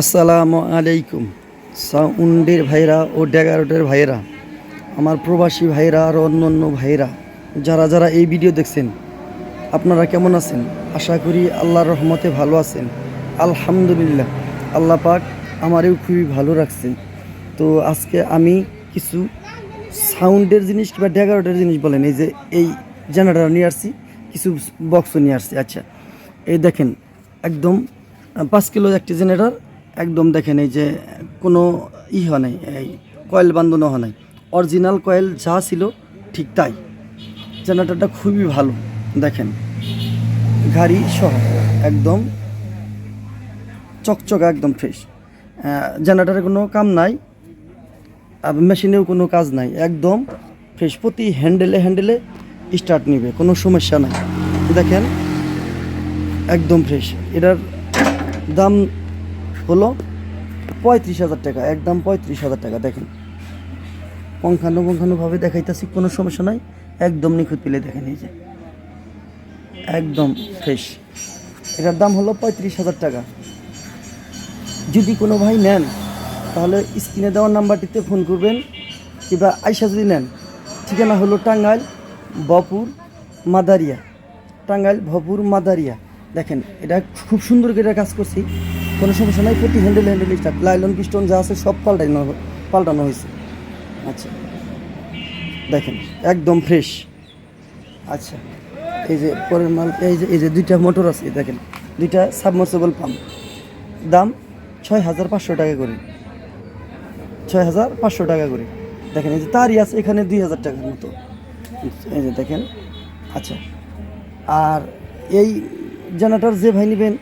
আসসালামু আলাইকুম। সাউন্ডের ভাইরা ও ড্যাগারোটের ভাইরা আমার প্রবাসী ভাইরা আর অন্য অন্য ভাইরা যারা যারা এই ভিডিও দেখছেন, আপনারা কেমন আছেন? আশা করি আল্লাহর রহমতে ভালো আছেন। আলহামদুলিল্লাহ, আল্লাহ পাক আমারেও খুবই ভালো রাখছে। তো আজকে আমি কিছু সাউন্ডের জিনিস কিংবা ড্যাগারোটের জিনিস বলেন, এই যে এই জেনারেটর নিয়ে আসছি, কিছু বক্সও নিয়ে আসছি। আচ্ছা এই দেখেন, একদম পাঁচ কিলো একটি জেনারেটর একদম দেখেন এই যে কোনো ই হয় নাই, এই কয়েল বান্ধনো হয় নাই। অরিজিনাল কয়েল যা ছিল ঠিক তাই। জেনারেটরটা খুবই ভালো, দেখেন। গাড়ি সহ একদম চকচকা, একদম ফ্রেশ জেনারেটারে কোনো কাম নাই, আর মেশিনেও কোনো কাজ নাই, একদম ফ্রেশ প্রতি হ্যান্ডেলে হ্যান্ডেলে স্টার্ট নিবে, কোনো সমস্যা নাই। দেখেন, একদম ফ্রেশ এটার দাম হলো পঁয়ত্রিশ হাজার টাকা, একদম পঁয়ত্রিশ হাজার টাকা, দেখেন। পঙ্খানুপঙ্খানুভাবে দেখাইতেছি, কোনো সমস্যা নাই, একদম নিখুঁত পেলে দেখেন এই যে। একদম ফ্রেশ এটার দাম হলো পঁয়ত্রিশ হাজার টাকা। যদি কোনো ভাই নেন, তাহলে স্ক্রিনে দেওয়ার নাম্বারটিতে ফোন করবেন, কিংবা আইসা যদি নেন, ঠিকানা হলো টাঙ্গাইল বপুর মাদারিয়া। টাঙ্গাইল ভপুর মাদারিয়া। দেখেন, এটা খুব সুন্দর করে কাজ করছি। কোনো সমস্যা নাই, প্রতি হ্যান্ডেল হ্যান্ডেল স্টার্ট লাইলন পিস্টন যা আছে সব পাল্টানো পাল্টানো হয়েছে। আচ্ছা। দেখেন, একদম ফ্রেশ আচ্ছা। এই যে পরের মাল, এই যে এই যে দুইটা মোটর আছে, দেখেন। দুইটা সাবমার্সেবল পাম্প দাম ছয় হাজার পাঁচশো টাকা করে। ছয় হাজার পাঁচশো টাকা করে। দেখেন, এই যে তারই আছে, এখানে দুই হাজার টাকার মতো। এই যে দেখেন। আচ্ছা। আর এই জেনারেটর যে ভাই নেবেন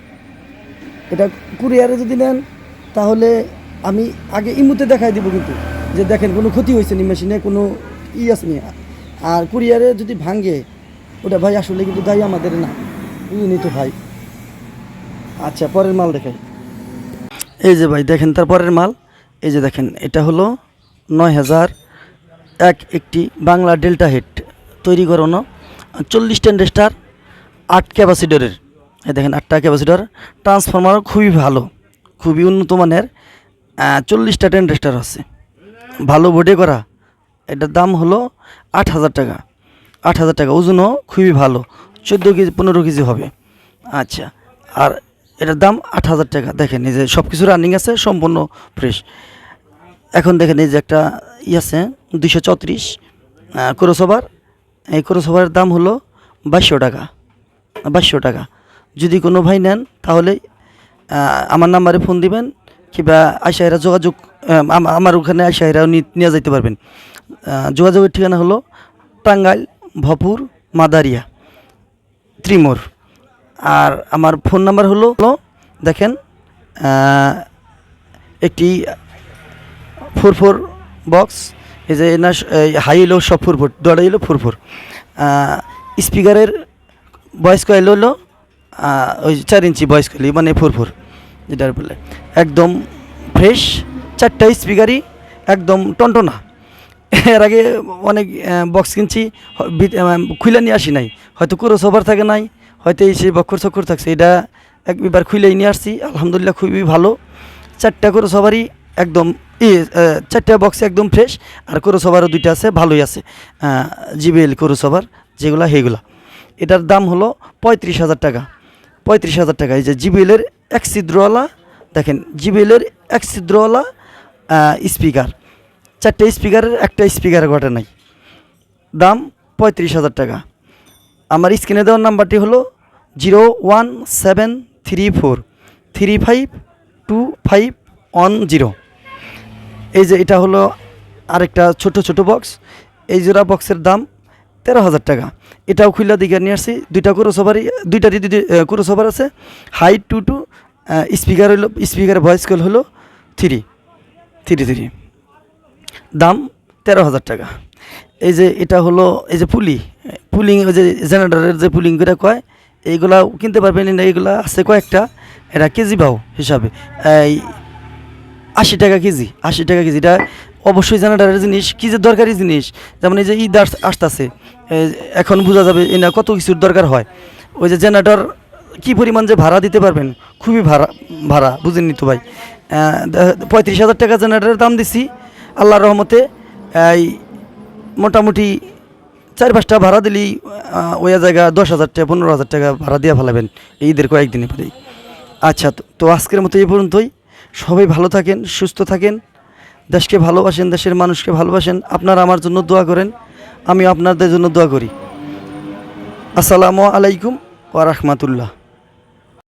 এটা কুরিয়ারে যদি নেন, তাহলে আমি আগে ইমুতে দেখাই দিব কিন্তু, যে দেখেন কোনো ক্ষতি হয়েছে নি মেশিনে, কোনো ই আছে নি। আর কুরিয়ারে যদি ভাঙে, ওটা ভাই আসলে কিন্তু দায়ী আমাদের না। বুঝলি তো ভাই? আচ্ছা পরের মাল দেখাই। এই যে ভাই, দেখেন তার পরের মাল। এই যে দেখেন, এটা হলো নয় হাজার এক একটি বাংলা ডেল্টা হেড তৈরি করানো চল্লিশ টেন্ডেস্টার আট ক্যাপাসিটরের। দেখেন আটটা ক্যাপাসিটার ট্রান্সফরমার খুবই ভালো, খুবই উন্নত মানের চল্লিশটা টেন্ডেস্টার আছে। ভালো বোর্ডে করা, এটার দাম হলো আট হাজার টাকা। আট হাজার টাকা, ওজনও খুবই ভালো, চোদ্দ কেজি, পনেরো কেজি হবে। আচ্ছা আর এটার দাম আট হাজার টাকা। দেখেন এই যে সব কিছু রানিং আছে, সম্পূর্ণ ফ্রেশ এখন দেখেন এই যে একটা ই আছে দুশো চৌত্রিশ ক্রোসোভার এই ক্রোসোভারের দাম হলো বাইশশো টাকা বাইশশো টাকা। যদি কোনো ভাই নেন, তাহলে আমার নাম্বারে ফোন দিবেন, কিংবা আশাহেরা যোগাযোগ আমার ওখানে আশাহেরাও নিয়ে যেতে পারবেন। যোগাযোগের ঠিকানা হলো টাঙ্গাইল, ভপুর, মাদারিয়া, ত্রিমোর। আর আমার ফোন নাম্বার হলো, দেখেন একটি ফোর ফোর বক্স, এই যে না হাই এলো সব ফোর ফোর, দড়াই হলো ফোর ফোর। স্পিকারের ভয়েস কয়েল হলো ওই চার ইঞ্চি ভয়েস কয়েল মানে ফোর ফোর যেটার বলে। একদম ফ্রেশ চারটা স্পিকারই একদম টনটনা। এর আগে অনেক বক্স কিনছি খুলে নিয়ে আসি নাই। হয়তো কোনো সবার থাকে নাই, হয়তো এই সেই বক্কর চক্কর থাকছে। এটা একবার খুলেই নিয়ে আসছি, আলহামদুলিল্লাহ খুবই ভালো। চারটা করে সবারই একদম ই চারটা বক্সে একদম ফ্রেশ আর করো সবারও দুইটা আছে, ভালোই আছে। জিবিএল করো সবার, যেগুলা সেইগুলা। এটার দাম হলো পঁয়ত্রিশ হাজার টাকা। পঁয়ত্রিশ হাজার টাকা। এই যে জিবিএলের এক ছিদ্রওয়ালা, দেখেন জিবিএলের এক ছিদ্রওয়ালা স্পিকার। চারটে স্পিকারের, একটা স্পিকারের ঘটে নাই। দাম পঁয়ত্রিশ হাজার টাকা। আমার স্ক্রিনে দেওয়ার নাম্বারটি হলো zero one seven three four, three five two five one zero. এই যে এটা হলো আরেকটা ছোট ছোট বক্স এই জোড়া বক্সের দাম তেরো হাজার টাকা। এটাও খুললা দিকে নিয়ে আসছি। দুইটা ক্রোসোভারই দুইটারই দুই ক্রোসোভার আছে। হাই টু টু স্পিকার হলো স্পিকারের ভয়েস কল হলো থ্রি থ্রি থ্রি দাম তেরো হাজার টাকা। এই যে এটা হলো, এই যে পুলি, পুলিং, ওই যে জেনারেটরের যে পুলিং করে কয় এইগুলা কিনতে পারবেন না, এইগুলা আছে কয়েকটা। এটা কেজি ভাও হিসাবে। এই আশি টাকা কেজি, আশি টাকা কেজি। এটা অবশ্যই জেনারেটারের জিনিস, কী যে দরকারি জিনিস। যেমন এই যে ঈদ আস- আসতাছে। এখন বোঝা যাবে এনা কত কিছুর দরকার হয়। ওই যে জেনারেটর কি পরিমাণ যে ভাড়া দিতে পারবেন? খুবই ভাড়া ভাড়া বুঝেননি তো ভাই? পঁয়ত্রিশ হাজার টাকা জেনারেটরের দাম দিছি। আল্লাহর রহমতে, এই, মোটামুটি চার পাঁচটা ভাড়া দিলেই ওই জায়গা দশ হাজার টাকা, পনেরো হাজার টাকা ভাড়া দিয়ে ফেলাবেন ঈদের কয়েকদিনের পরেই। আচ্ছা তো আজকের মতো এই পর্যন্তই। সবাই ভালো থাকেন, সুস্থ থাকেন। দেশকে ভালোবাসেন, দেশের মানুষকে ভালোবাসেন। আপনারা আমার জন্য দোয়া করেন। আমি আপনাদের জন্য দোয়া করি। আসসালামু আলাইকুম ওয়া রাহমাতুল্লাহ।